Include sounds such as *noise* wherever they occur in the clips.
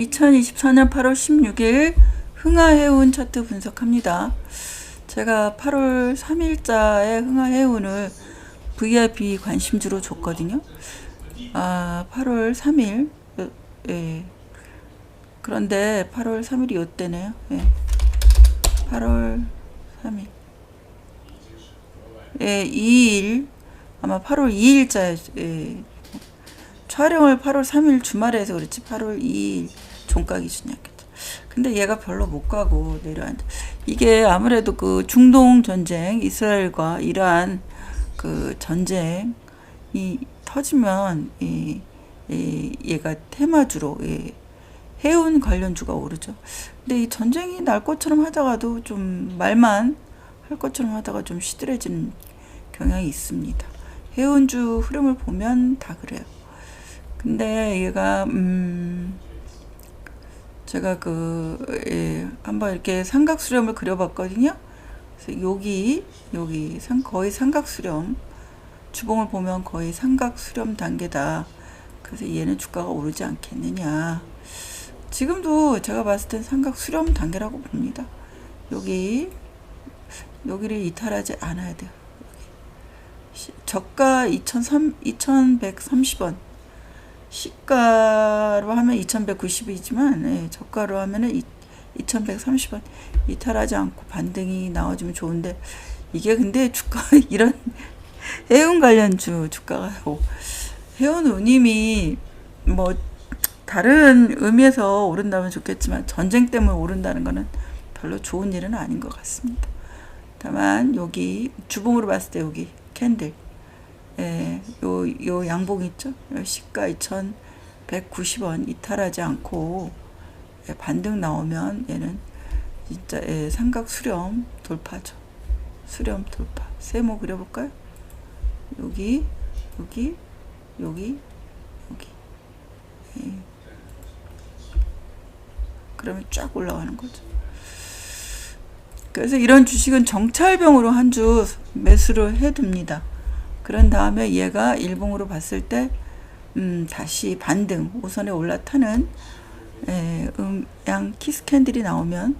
2024년 8월 16일 흥하해운 차트 분석합니다. 제가 8월 3일자에 흥하해운을 VIP 관심주로 줬거든요. 아, 8월 3일. 예. 그런데 8월 3일이 요때네요. 예. 8월 3일. 예, 2일. 아마 8월 2일자에 예. 촬영을 8월 3일 주말에 해서 그렇지 8월 2일 종가 기준이었겠죠. 근데 얘가 별로 못 가고 내려앉아. 이게 아무래도 그 중동 전쟁, 이스라엘과 이란 그 전쟁 이 터지면 이, 이 얘가 테마주로 예, 해운 관련주가 오르죠. 근데 이 전쟁이 날 것처럼 하다가도 좀 말만 할 것처럼 하다가 좀 시들해지는 경향이 있습니다. 해운주 흐름을 보면 다 그래요. 근데 얘가 음 제가 그 예, 한번 이렇게 삼각 수렴을 그려봤거든요. 그래서 여기 여기 상 거의 삼각 수렴 주봉을 보면 거의 삼각 수렴 단계다. 그래서 얘는 주가가 오르지 않겠느냐. 지금도 제가 봤을 땐 삼각 수렴 단계라고 봅니다. 여기 여기를 이탈하지 않아야 돼요. 시- 저가 2,300 2,130원. 시가로 하면 2,190이지만 예, 저가로 하면은 2,130원 이탈하지 않고 반등이 나와주면 좋은데 이게 근데 주가 *laughs* 이런 해운 관련주 주가가 뭐 해운 운임이 뭐 다른 의미에서 오른다면 좋겠지만 전쟁 때문에 오른다는 거는 별로 좋은 일은 아닌 것 같습니다. 다만 여기 주봉으로 봤을 때 여기 캔들 예, 요, 요 양봉 있죠? 요 시가 2,190원 이탈하지 않고 예, 반등 나오면 얘는 진짜 예, 삼각 수렴 돌파죠. 수렴 돌파. 세모 그려볼까요? 여기, 여기, 여기, 여기. 예. 그러면 쫙 올라가는 거죠. 그래서 이런 주식은 정찰병으로 한 주 매수를 해둡니다. 그런 다음에 얘가 일봉으로 봤을 때, 음, 다시 반등, 오선에 올라타는, 에, 음, 양 키스 캔들이 나오면,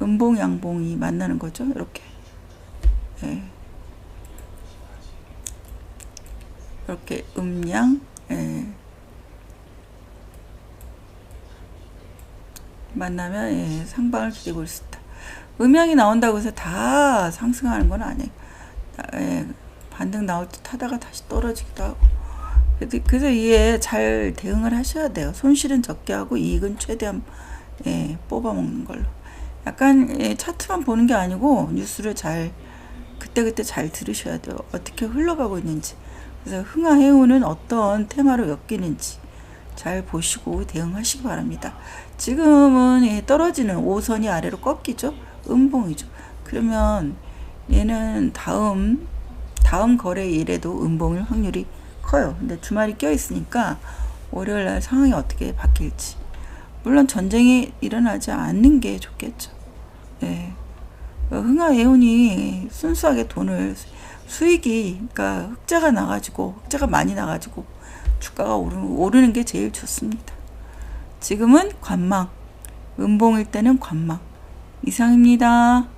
음봉, 양봉이 만나는 거죠. 이렇게. 예. 이렇게 음양, 예. 만나면, 예, 상방을 기대고 있습니다. 음양이 나온다고 해서 다 상승하는 건 아니에요. 다, 예, 반등 나올 때 타다가 다시 떨어지기도 하고. 그래서- 이에 잘 대응을 하셔야 돼요. 손실은 적게 하고 이익은 최대한 예, 뽑아먹는 걸로. 약간 예, 차트만 보는 게 아니고 뉴스를 잘 그때그때 잘 들으셔야 돼요. 어떻게 흘러가고 있는지. 그래서 흥하해운은 어떤 테마로 엮이는지 잘 보시고 대응하시기 바랍니다. 지금은 예, 떨어지는 5선이 아래로 꺾이죠. 음봉이죠. 그러면 얘는 다음 다음 거래일에도 음봉일 확률이 커요. 근데 주말이 껴 있으니까 월요일 날 상황이 어떻게 바뀔지. 물론 전쟁이 일어나지 않는 게 좋겠죠. 예. 흥하해운이 순수하게 돈을 수익이 그러니까 흑자가 나가지고 흑자가 많이 나가지고 주가가 오르, 오르는 게 제일 좋습니다. 지금은 관망, 음봉일 때는 관망 이상입니다.